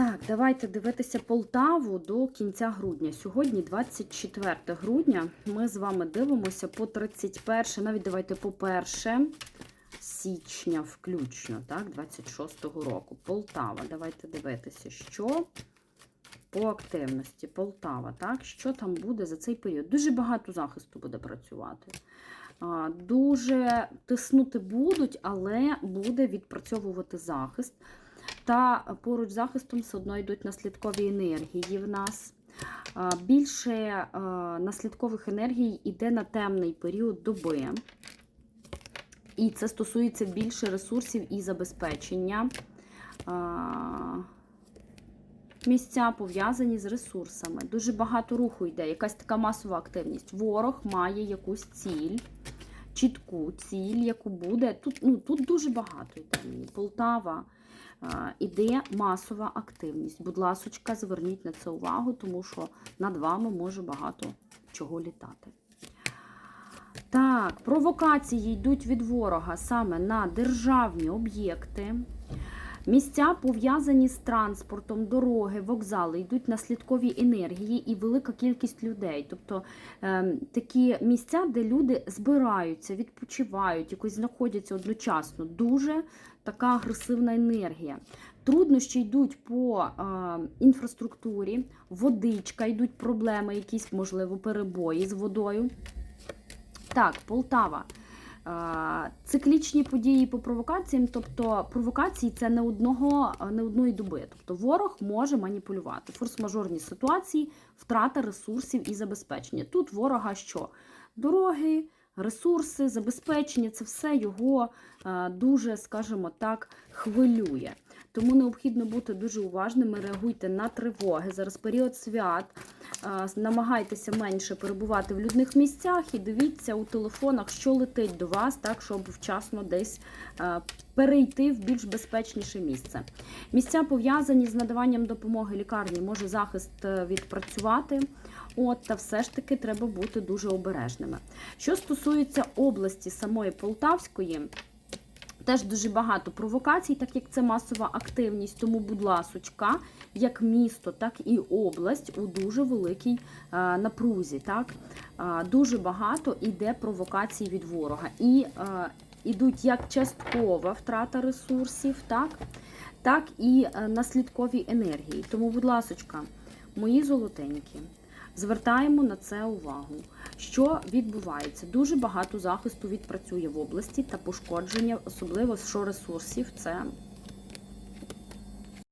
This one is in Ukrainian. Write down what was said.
Так, давайте дивитися Полтаву до кінця грудня. Сьогодні 24 грудня. Ми з вами дивимося по 31, навіть давайте по 1 січня включно, так, 26-го року. Полтава. Давайте дивитися, що по активності. Полтава, так, що там буде за цей період. Дуже багато захисту буде працювати. Дуже тиснути будуть, але буде відпрацьовувати захист. Та поруч з захистом все одно йдуть наслідкові енергії в нас. Більше наслідкових енергій йде на темний період доби. І це стосується більше ресурсів і забезпечення. Місця пов'язані з ресурсами. Дуже багато руху йде, якась така масова активність. Ворог має якусь ціль, чітку ціль, яку буде. Тут ну, тут дуже багато йде. Полтава іде масова активність. Будь ласочка, зверніть на це увагу, тому що над вами може багато чого літати. Так, провокації йдуть від ворога саме на державні об'єкти. Місця пов'язані з транспортом, дороги, вокзали, йдуть наслідкові енергії і велика кількість людей. Тобто е, такі місця, де люди збираються, відпочивають, якось знаходяться одночасно. Дуже така агресивна енергія. Труднощі йдуть по е, інфраструктурі, водичка, йдуть проблеми, якісь, можливо, перебої з водою. Так, Полтава. Е, Циклічні події по провокаціям, тобто провокації це не одного, не одної доби. Тобто ворог може маніпулювати. Форс-мажорні ситуації, втрата ресурсів і забезпечення. Тут ворога що? Дороги, ресурси, забезпечення це все його е, дуже, скажімо так, хвилює. Тому необхідно бути дуже уважними, реагуйте на тривоги. Зараз період свят. Намагайтеся менше перебувати в людних місцях і дивіться у телефонах, що летить до вас, так, щоб вчасно десь перейти в більш безпечніше місце. Місця пов'язані з надаванням допомоги лікарні, може захист е, відпрацювати. От, та все ж таки треба бути дуже обережними. Що стосується області самої Полтавської, Теж дуже багато провокацій, так як це масова активність. Тому, будь ласочка, як місто, так і область у дуже великій е, напрузі. Так? Е, дуже багато йде провокацій від ворога. І е, ідуть як часткова втрата ресурсів, так, так і е, наслідкові енергії. Тому, будь ласочка, мої золотенькі. Звертаємо на це увагу. Що відбувається? Дуже багато захисту відпрацює в області та пошкодження, особливо що ресурсів, це